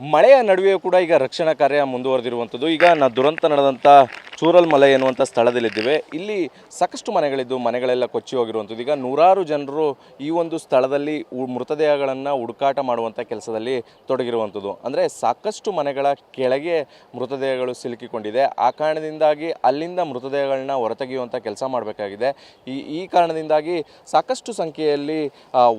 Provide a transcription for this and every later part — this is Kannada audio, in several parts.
ಮಳೆಯ ನಡುವೆಯೂ ಕೂಡ ಈಗ ರಕ್ಷಣಾ ಕಾರ್ಯ ಮುಂದುವರೆದಿರುವಂಥದ್ದು. ಈಗ ನಾ ದುರಂತ ನಡೆದಂಥ ಚೂರಲ್ ಮಲೆ ಎನ್ನುವಂಥ ಸ್ಥಳದಲ್ಲಿದ್ದೇವೆ. ಇಲ್ಲಿ ಸಾಕಷ್ಟು ಮನೆಗಳಿದ್ದು, ಮನೆಗಳೆಲ್ಲ ಕೊಚ್ಚಿ ಹೋಗಿರುವಂಥದ್ದು. ಈಗ ನೂರಾರು ಜನರು ಈ ಒಂದು ಸ್ಥಳದಲ್ಲಿ ಮೃತದೇಹಗಳನ್ನು ಹುಡುಕಾಟ ಮಾಡುವಂಥ ಕೆಲಸದಲ್ಲಿ ತೊಡಗಿರುವಂಥದ್ದು. ಅಂದರೆ ಸಾಕಷ್ಟು ಮನೆಗಳ ಕೆಳಗೆ ಮೃತದೇಹಗಳು ಸಿಲುಕಿಕೊಂಡಿದೆ. ಆ ಕಾರಣದಿಂದಾಗಿ ಅಲ್ಲಿಂದ ಮೃತದೇಹಗಳನ್ನ ಹೊರತೆಗೆಯುವಂಥ ಕೆಲಸ ಮಾಡಬೇಕಾಗಿದೆ. ಈ ಈ ಕಾರಣದಿಂದಾಗಿ ಸಾಕಷ್ಟು ಸಂಖ್ಯೆಯಲ್ಲಿ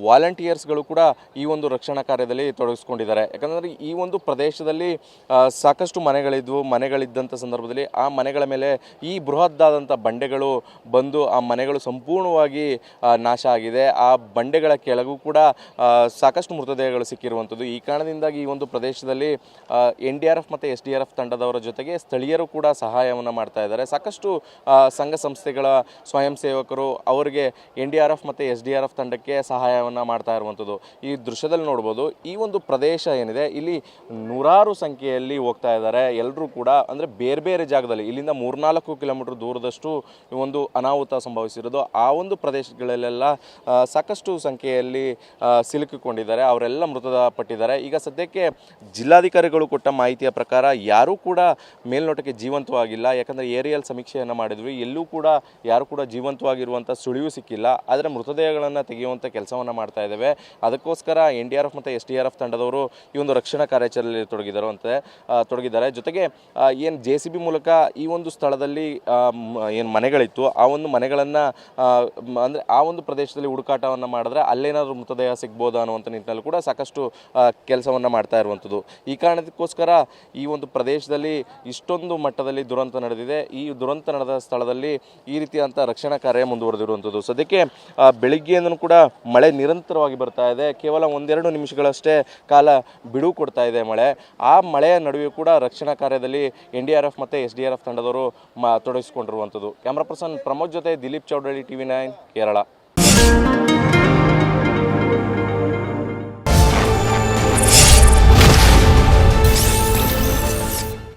ವಾಲಂಟಿಯರ್ಸ್ಗಳು ಕೂಡ ಈ ಒಂದು ರಕ್ಷಣಾ ಕಾರ್ಯದಲ್ಲಿ ತೊಡಗಿಸ್ಕೊಂಡಿದ್ದಾರೆ. ಯಾಕಂದರೆ ಈ ಒಂದು ಪ್ರದೇಶದಲ್ಲಿ ಸಾಕಷ್ಟು ಮನೆಗಳಿದ್ವು. ಮನೆಗಳಿದ್ದಂಥ ಸಂದರ್ಭದಲ್ಲಿ ಆ ಮನೆಗಳ ಮೇಲೆ ಈ ಬೃಹದ್ದಾದಂಥ ಬಂಡೆಗಳು ಬಂದು ಆ ಮನೆಗಳು ಸಂಪೂರ್ಣವಾಗಿ ನಾಶ ಆಗಿದೆ. ಆ ಬಂಡೆಗಳ ಕೆಳಗೂ ಕೂಡ ಸಾಕಷ್ಟು ಮೃತದೇಹಗಳು ಸಿಕ್ಕಿರುವಂಥದ್ದು. ಈ ಕಾರಣದಿಂದಾಗಿ ಈ ಒಂದು ಪ್ರದೇಶದಲ್ಲಿ ಎನ್ ಡಿ ಆರ್ ಎಫ್ ಮತ್ತು ಎಸ್ ಡಿ ಆರ್ ಎಫ್ ತಂಡದವರ ಜೊತೆಗೆ ಸ್ಥಳೀಯರು ಕೂಡ ಸಹಾಯವನ್ನು ಮಾಡ್ತಾ ಇದ್ದಾರೆ. ಸಾಕಷ್ಟು ಸಂಘ ಸಂಸ್ಥೆಗಳ ಸ್ವಯಂ ಸೇವಕರು ಅವರಿಗೆ ಎನ್ ಡಿ ಆರ್ ಎಫ್ ಮತ್ತು ಎಸ್ ಡಿ ಆರ್ ಎಫ್ ತಂಡಕ್ಕೆ ಸಹಾಯವನ್ನು ಮಾಡ್ತಾ ಇರುವಂಥದ್ದು. ಈ ದೃಶ್ಯದಲ್ಲಿ ನೋಡ್ಬೋದು, ಈ ಒಂದು ಪ್ರದೇಶ ಏನಿದೆ, ಇಲ್ಲಿ ನೂರಾರು ಸಂಖ್ಯೆಯಲ್ಲಿ ಹೋಗ್ತಾ ಇದ್ದಾರೆ. ಎಲ್ಲರೂ ಕೂಡ ಅಂದರೆ ಬೇರೆ ಬೇರೆ ಜಾಗದಲ್ಲಿ, ಇಲ್ಲಿಂದ ಮೂರ್ನಾಲ್ಕು ಕಿಲೋಮೀಟರ್ ದೂರದಷ್ಟು ಒಂದು ಅನಾಹುತ ಸಂಭವಿಸಿರೋದು. ಆ ಒಂದು ಪ್ರದೇಶಗಳಲ್ಲೆಲ್ಲ ಸಾಕಷ್ಟು ಸಂಖ್ಯೆಯಲ್ಲಿ ಸಿಲುಕಿಕೊಂಡಿದ್ದಾರೆ. ಅವರೆಲ್ಲ ಮೃತಪಟ್ಟಿದ್ದಾರೆ. ಈಗ ಸದ್ಯಕ್ಕೆ ಜಿಲ್ಲಾಧಿಕಾರಿಗಳು ಕೊಟ್ಟ ಮಾಹಿತಿಯ ಪ್ರಕಾರ ಯಾರೂ ಕೂಡ ಮೇಲ್ನೋಟಕ್ಕೆ ಜೀವಂತವಾಗಿಲ್ಲ. ಯಾಕಂದರೆ ಏರಿಯಲ್ ಸಮೀಕ್ಷೆಯನ್ನು ಮಾಡಿದ್ವಿ. ಎಲ್ಲೂ ಕೂಡ ಯಾರು ಕೂಡ ಜೀವಂತವಾಗಿರುವಂಥ ಸುಳಿವು ಸಿಕ್ಕಿಲ್ಲ. ಆದರೆ ಮೃತದೇಹಗಳನ್ನು ತೆಗೆಯುವಂಥ ಕೆಲಸವನ್ನು ಮಾಡ್ತಾ ಇದ್ದಾವೆ. ಅದಕ್ಕೋಸ್ಕರ ಎನ್ ಡಿ ಆರ್ ಎಫ್ ಮತ್ತು ಎಸ್ ಡಿ ಆರ್ ಎಫ್ ತಂಡದವರು ಈ ಒಂದು ರಕ್ಷಣಾ ಕಾರ್ಯಾಚರಣೆಯಲ್ಲಿ ತೊಡಗಿದರು ಅಂತ ತೊಡಗಿದ್ದಾರೆ. ಜೊತೆಗೆ ಏನು ಜೆ ಸಿ ಬಿ ಮೂಲಕ ಈ ಒಂದು ಸ್ಥಳದಲ್ಲಿ ಏನು ಮನೆಗಳಿತ್ತು ಆ ಒಂದು ಮನೆಗಳನ್ನು ಅಂದರೆ ಆ ಒಂದು ಪ್ರದೇಶದಲ್ಲಿ ಹುಡುಕಾಟವನ್ನು ಮಾಡಿದ್ರೆ ಅಲ್ಲೇನಾದರೂ ಮೃತದೇಹ ಸಿಗ್ಬೋದಾ ಅನ್ನುವಂಥ ನಿಟ್ಟಿನಲ್ಲಿ ಕೂಡ ಸಾಕಷ್ಟು ಕೆಲಸವನ್ನು ಮಾಡ್ತಾ ಇರುವಂಥದ್ದು ಈ ಕಾರಣಕ್ಕೋಸ್ಕರ ಈ ಒಂದು ಪ್ರದೇಶದಲ್ಲಿ ಇಷ್ಟೊಂದು ಮಟ್ಟದಲ್ಲಿ ದುರಂತ ನಡೆದಿದೆ. ಈ ದುರಂತ ನಡೆದ ಸ್ಥಳದಲ್ಲಿ ಈ ರೀತಿಯಾದಂಥ ರಕ್ಷಣಾ ಕಾರ್ಯ ಮುಂದುವರೆದಿರುವಂಥದ್ದು ಸದ್ಯಕ್ಕೆ ಆ, ಬೆಳಿಗ್ಗೆಯಿಂದನೂ ಕೂಡ ಮಳೆ ನಿರಂತರವಾಗಿ ಬರ್ತಾ ಇದೆ. ಕೇವಲ ಒಂದೆರಡು ನಿಮಿಷಗಳಷ್ಟೇ ಕಾಲ ಬಿಡುವು ಕೊಡ್ತಾ ಇದೆ ಮಳೆ. ಆ ಮಳೆಯ ನಡುವೆ ಕೂಡ ರಕ್ಷಣಾ ಕಾರ್ಯದಲ್ಲಿ ಎನ್ ಡಿ ಆರ್ ಎಫ್ ಮತ್ತು ಎಸ್ ಡಿ ಆರ್ ಎಫ್ ತಂಡದವರು ಮ ತೊಡಗಿಸಿಕೊಂಡಿರುವಂಥದ್ದು ಕ್ಯಾಮ್ರಾ ಪರ್ಸನ್ ಪ್ರಮೋದ್ ಜೊತೆ Dilip Chowdalli T V nine Kerala.